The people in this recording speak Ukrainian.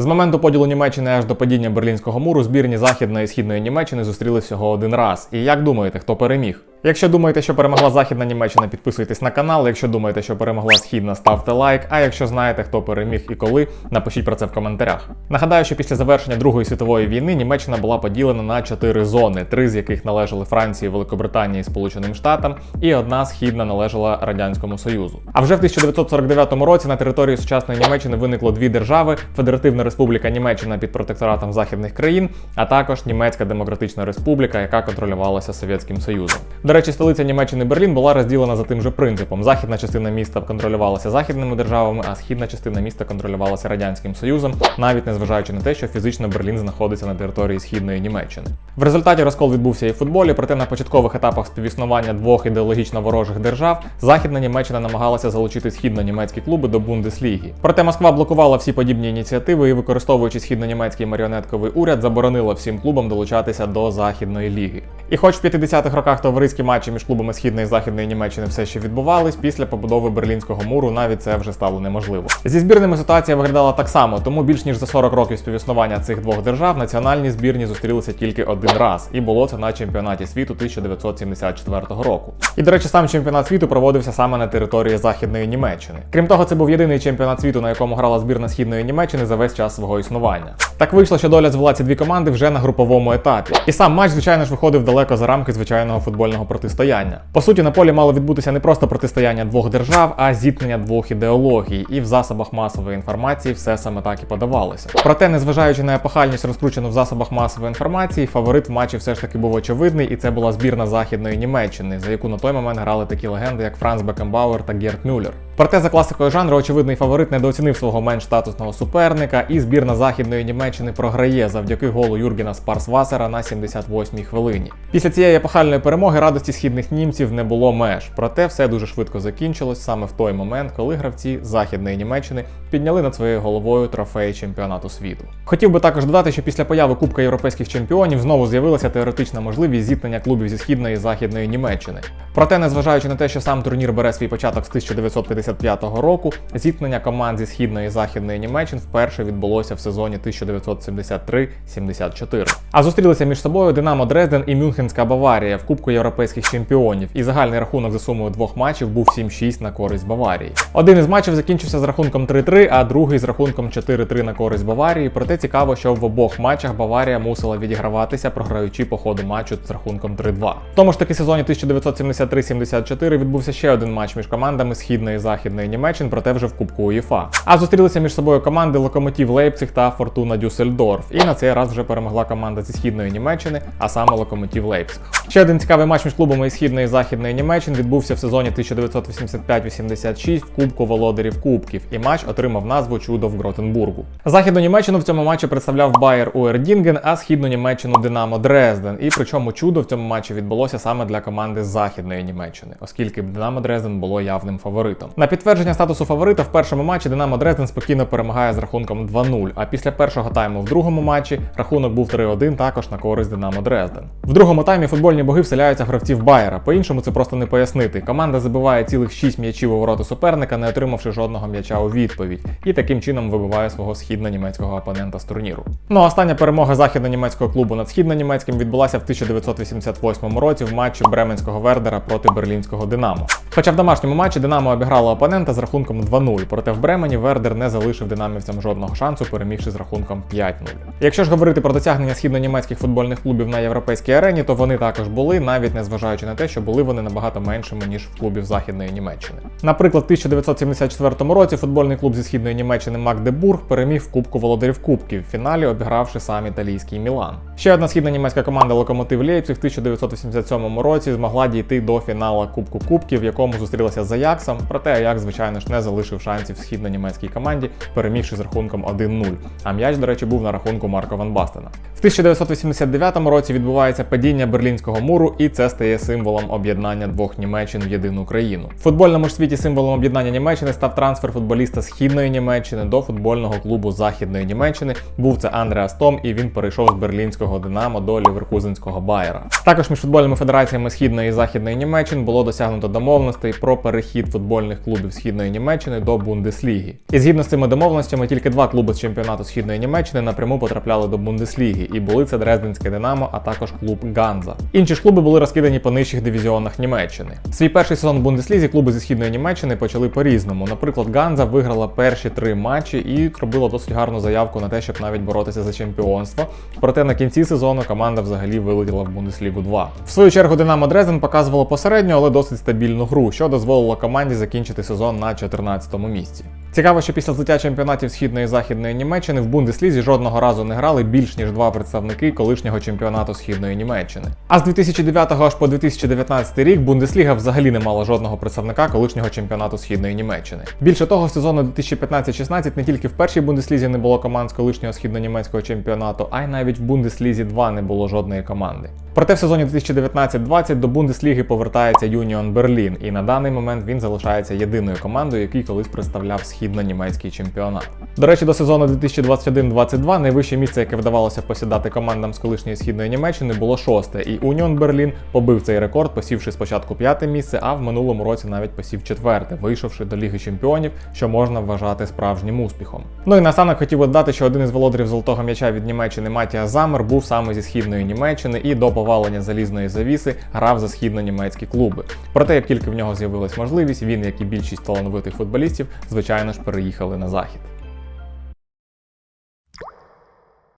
З моменту поділу Німеччини аж до падіння Берлінського муру збірні Західної і Східної Німеччини зустрілися всього один раз. І як думаєте, хто переміг? Якщо думаєте, що перемогла Західна Німеччина, підписуйтесь на канал. Якщо думаєте, що перемогла Східна, ставте лайк. А якщо знаєте, хто переміг і коли, напишіть про це в коментарях. Нагадаю, що після завершення Другої світової війни Німеччина була поділена на чотири зони, три з яких належали Франції, Великобританії Сполученим Штатам, і одна східна належала Радянському Союзу. А вже в 1949 році на території сучасної Німеччини виникло дві держави: Федеративна Республіка Німеччина під протекторатом західних країн, а також Німецька Демократична Республіка, яка контролювалася Совєтським Союзом. До речі, столиця Німеччини Берлін була розділена за тим же принципом. Західна частина міста контролювалася західними державами, а східна частина міста контролювалася радянським союзом, навіть незважаючи на те, що фізично Берлін знаходиться на території східної Німеччини. В результаті розкол відбувся і в футболі, проте на початкових етапах співіснування двох ідеологічно ворожих держав Західна Німеччина намагалася залучити східно-німецькі клуби до Бундесліги. Проте Москва блокувала всі подібні ініціативи і, використовуючи східно-німецький маріонетковий уряд, заборонила всім клубам долучатися до Західної ліги. І хоч в 50-х роках товариські матчі між клубами Східної і Західної Німеччини все ще відбувались, після побудови Берлінського муру навіть це вже стало неможливо. Зі збірними ситуація виглядала так само, тому більш ніж за 40 років співіснування цих двох держав національні збірні зустрілися тільки один раз, і було це на чемпіонаті світу 1974 року. І до речі, сам чемпіонат світу проводився саме на території Західної Німеччини. Крім того, це був єдиний чемпіонат світу, на якому грала збірна Східної Німеччини за весь час свого існування. Так вийшло, що доля звела ці дві команди вже на груповому етапі. І сам матч, звичайно ж, виходив далеко за рамки звичайного футбольного протистояння. По суті, на полі мало відбутися не просто протистояння двох держав, а зіткнення двох ідеологій. І в засобах масової інформації все саме так і подавалося. Проте, незважаючи на епохальність розкручену в засобах масової інформації, фаворит в матчі все ж таки був очевидний, і це була збірна Західної Німеччини, за яку на той момент грали такі легенди, як Франц Бекенбауер та Герт Мюллер. Проте за класикою жанру очевидний фаворит недооцінив свого менш статусного суперника, і збірна Західної Німеччини програє завдяки голу Юргена Спарсвасера на 78-й хвилині. Після цієї епохальної перемоги радості східних німців не було меж. Проте все дуже швидко закінчилось саме в той момент, коли гравці Західної Німеччини підняли над своєю головою трофей чемпіонату світу. Хотів би також додати, що після появи Кубка європейських чемпіонів знову з'явилася теоретична можливість зіткнення клубів зі східної і західної Німеччини. Проте, незважаючи на те, що сам турнір бере свій початок з 1955 року, зіткнення команд зі східної і західної Німеччини вперше відбулося в сезоні 1973-74. А зустрілися між собою Динамо Дрезден і Мюнхенська Баварія в Кубку європейських чемпіонів. І загальний рахунок за сумою двох матчів був 7-6 на користь Баварії. Один із матчів закінчився з рахунком 3-3, а другий з рахунком 4-3 на користь Баварії. Проте цікаво, що в обох матчах Баварія мусила відіграватися, програючи по ходу матчу з рахунком 3-2. В тому ж таки сезоні 1973-74 відбувся ще один матч між командами Східної і Західної Німеччини, проте вже в Кубку УЄФА. А зустрілися між собою команди Локомотив Лейпциг та Фортуна Дюссельдорф. І на цей раз вже перемогла команда зі Східної Німеччини, а саме Локомотив Лейпциг. Ще один цікавий матч між клубами Східної і Західної Німеччини відбувся в сезоні 1985-86 в Кубку Володарів Кубків, і матч отримав назву Чудо в Гротенбургу. Західну Німеччину в цьому матчі представляв Байер Уердінген, а східну Німеччину Динамо Дрезден. І причому чудо в цьому матчі відбулося саме для команди Західної Німеччини, оскільки Динамо Дрезден було явним фаворитом. На підтвердження статусу фаворита в першому матчі Динамо Дрезден спокійно перемагає з рахунком 2-0. А після першого тайму в другому матчі рахунок був 3-1 також на користь Динамо Дрезден. В другому таймі футбольні боги вселяються в гравців Байера. По-іншому це просто не пояснити. Команда забиває цілих 6 м'ячів у ворота суперника, не отримавши жодного м'яча у відповідь, і таким чином вибиває свого східно-німецького опонента з турніру. Ну а остання перемога західно-німецького клубу над східно-німецьким відбулася в 1988 році в матчі Бременського Вердера проти берлінського Динамо. Хоча в домашньому матчі Динамо обіграло опонента з рахунком 2-0, проте в Бремені Вердер не залишив динамівцям жодного шансу, перемігши з рахунком 5-0. Якщо ж говорити про досягнення східно-німецьких футбольних клубів на європейській арені, то вони також були, навіть незважаючи на те, що були вони набагато меншими ніж в клубів Західної Німеччини. Наприклад, в 1974 році футбольний клуб зі східної Німеччини Магдебург переміг в Кубку Володарів Кубків, в фіналі обігравши сам італійський Мілан. Ще одна східна німецька команда Локомотив Лейпциг в 1987 році змогла дійти до фіналу Кубку Кубків, якому зустрілася з Аяксом. Проте Аякс, звичайно ж, не залишив шансів східно-німецькій команді, перемігши з рахунком 1-0. А м'яч, до речі, був на рахунку Марко Ван Бастена. В 1989 році відбувається падіння Берлінського муру, і це стає символом об'єднання двох Німеччин в єдину країну. В футбольному ж світі символом об'єднання Німеччини став трансфер футболіста східної Німеччини до футбольного клубу Західної Німеччини. Був це Андреас Том, і він перейшов з берлінського Динамо до ліверкузенського Байера. Також між футбольними федераціями східної і західної Німеччини було досягнуто домовленостей про перехід футбольних клубів східної Німеччини до Бундесліги. І згідно з цими домовленостями, тільки два клуби з чемпіонату східної Німеччини напряму потрапляли до Бундесліги, і були це Дрезденське Динамо, а також клуб Ганза. Інші ж клуби були розкидані по нижчих дивізіонах Німеччини. Свій перший сезон в Бундеслізі клуби зі східної Німеччини почали по-різному. Наприклад, Ганза виграла перші три матчі і зробила досить гарну заявку на те, щоб навіть боротися за чемпіонство. Проте на кінці сезону команда взагалі вилетіла в Бундеслігу 2. В свою чергу Динамо Дрезден показувало посередню, але досить стабільну гру, що дозволило команді закінчити сезон на 14-му місці. Цікаво, що після злиття чемпіонатів східної і західної Німеччини в Бундеслізі жодного разу не грали більш ніж два представники колишнього чемпіонату східної Німеччини. А з 2009 аж по 2019 рік Бундесліга взагалі не мала жодного представника колишнього чемпіонату східної Німеччини. Більше того, сезону 2015-16 не тільки в першій Бундеслізі не було команд з колишнього східнонімецького чемпіонату, а й навіть в Бундеслізі 2 не було жодної команди. Проте в сезоні 2019-20 до Бундесліги повертається Юніон Берлін, і на даний момент він залишається єдиною командою, який колись представляв східно-німецький чемпіонат. До речі, до сезону 2021-22 найвище місце, яке вдавалося посідати командам з колишньої східної Німеччини, було шосте, і Уніон Берлін побив цей рекорд, посівши спочатку п'яте місце, а в минулому році навіть посів четверте, вийшовши до Ліги Чемпіонів, що можна вважати справжнім успіхом. Ну і наостанок хотів би додати, що один із володарів золотого м'яча від Німеччини Матія Замер був саме зі східної Німеччини і до повалення залізної завіси грав за східно-німецькі клуби. Проте, як тільки в нього з'явилась можливість, він, як і більшість талановитих футболістів, ж переїхали на захід.